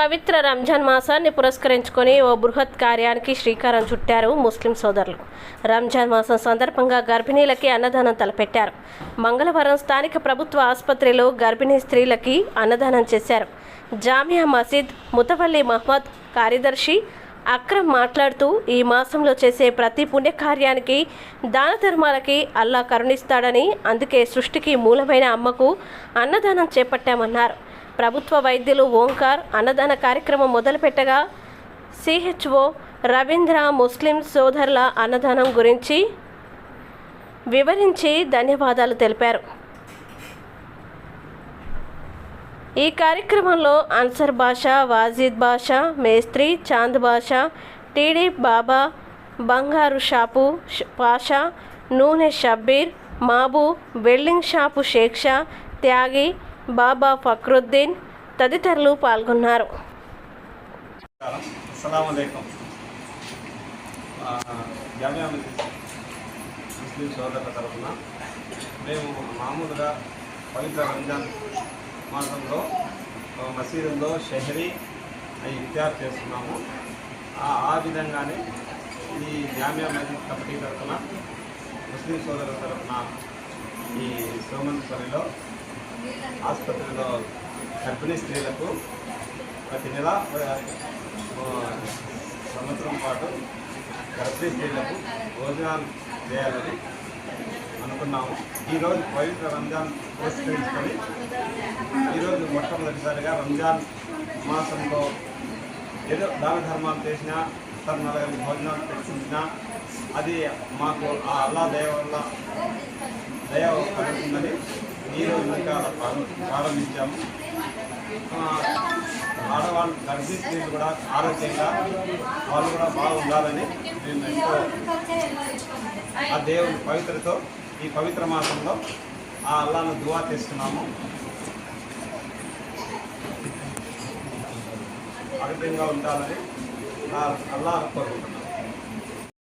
పవిత్ర రంజాన్ మాసాన్ని పురస్కరించుకొని ఓ బృహత్ కార్యానికి శ్రీకారం చుట్టారు ముస్లిం సోదరులు. రంజాన్ మాసం సందర్భంగా గర్భిణీలకి అన్నదానం తలపెట్టారు. మంగళవారం స్థానిక ప్రభుత్వ ఆసుపత్రిలో గర్భిణీ స్త్రీలకి అన్నదానం చేశారు. జామియా మసీద్ ముతవల్లి మహమ్మద్ కార్యదర్శి అక్రమ్ మాట్లాడుతూ ఈ మాసంలో చేసే ప్రతి పుణ్యకార్యానికి దాన ధర్మాలకి అల్లా కరుణిస్తాడని అందుకే సృష్టికి మూలమైన అమ్మకు అన్నదానం చేపట్టామన్నారు. ప్రభుత్వ వైద్యులు ఓంకార్ అన్నదాన కార్యక్రమం మొదలుపెట్టగా సిహెచ్ఓ రవీంద్ర ముస్లిం సోదరుల అన్నదానం గురించి వివరించి ధన్యవాదాలు తెలిపారు. ఈ కార్యక్రమంలో అన్సర్ బాషా వాజిద్ బాషా మేస్త్రి చాంద్ బాషా టీడీ బాబా బంగారు షాపు పాషా నూనె షబ్బీర్ మాబు వెల్డింగ్ షాపు షేక్ షా త్యాగి బాబా ఫక్రుద్దీన్ తదితరులు పాల్గొన్నారు. ముస్లిం సోదరుల తరఫున మేము మామూలుగా పవిత్ర రంజాన్ మాసంలో మసీదులో మసీదుల్లో షహరీ అవి ఇఫ్తార్ చేస్తున్నాము. ఆ విధంగానే ఈ జామియా మసీద్ కమిటీ తరఫున ముస్లిం సోదరుల తరఫున ఈ సోమంతపల్లిలో ఆసుపత్రిలో గర్భిణీ స్త్రీలకు ప్రతి నెల సంవత్సరం పాటు గర్భిణీ స్త్రీలకు భోజనాలు చేయాలని అనుకున్నాము. ఈరోజు పవిత్ర రంజాన్ పురస్కరించుకొని ఈరోజు మొట్టమొదటిసారిగా రంజాన్ మాసంలో ఏదో దాన ధర్మాలు చేసినా తన భోజనాలు పెట్టించినా అది మాకు ఆ అల్లా దయ వల్ల దయ కలుగుతుందని ఈరోజు ఇంకా ప్రారంభించాము. ఆడవాళ్ళు గర్భిణీ స్త్రీలు కూడా ఆరోగ్యంగా వాళ్ళు కూడా బాగుండాలని మేము ఎంతో ఆ దేవుని పవిత్రతో ఈ పవిత్ర మాసంలో ఆ అల్లాను దువా చేస్తున్నాము. ఆరోగ్యంగా ఉండాలని అల్లా కోరుకుంటున్నాము.